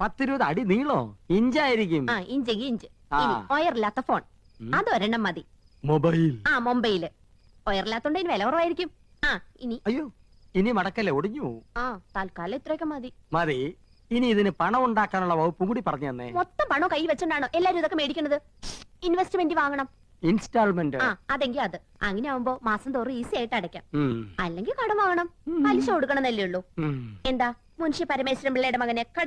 പത്തിരുപത് അടി നീളോ? ഇഞ്ചായിരിക്കും. ആ ഇഞ്ച് ഇഞ്ച്. ആ. ഇനി ഒയറില്ലാത്ത ഫോൺ. അത് അതൊരെണ്ണം മതി. മൊബൈൽ. ആ മുംബൈയിൽ ഒയറില്ലാത്തോണ്ട് ഇനി വില കുറവായിരിക്കും. ആ ഇനി. അയ്യോ ഇനി മടക്കല്ലേ ഒടിഞ്ഞു പോവും. ആ തൽക്കാലം ഇത്രയൊക്കെ മതി. മതി. ഇനി ഇതിന് പണം ഉണ്ടാക്കാനുള്ള വകുപ്പും കൂടി പറഞ്ഞു തന്നെ. മൊത്തം പണം കൈ വെച്ചോണ്ടാണോ എല്ലാരും ഇതൊക്കെ മേടിക്കുന്നത് ഇൻവെസ്റ്റ്മെന്റ് വാങ്ങണം. ഇൻസ്റ്റാൾമെന്റ് ആ അതെങ്കിൽ അത്. അങ്ങനെ ആവുമ്പോ മാസം തോറും ഈസി ആയിട്ട് അടയ്ക്കാം. ഉം. അല്ലെങ്കിൽ കടം വാങ്ങണം. പലിശ കൊടുക്കണമെന്നല്ലേ ഉള്ളൂ. ഉം. എന്താ? മുൻഷി പരമേശ്വരൻ പിള്ളയുടെ മകനെ കടം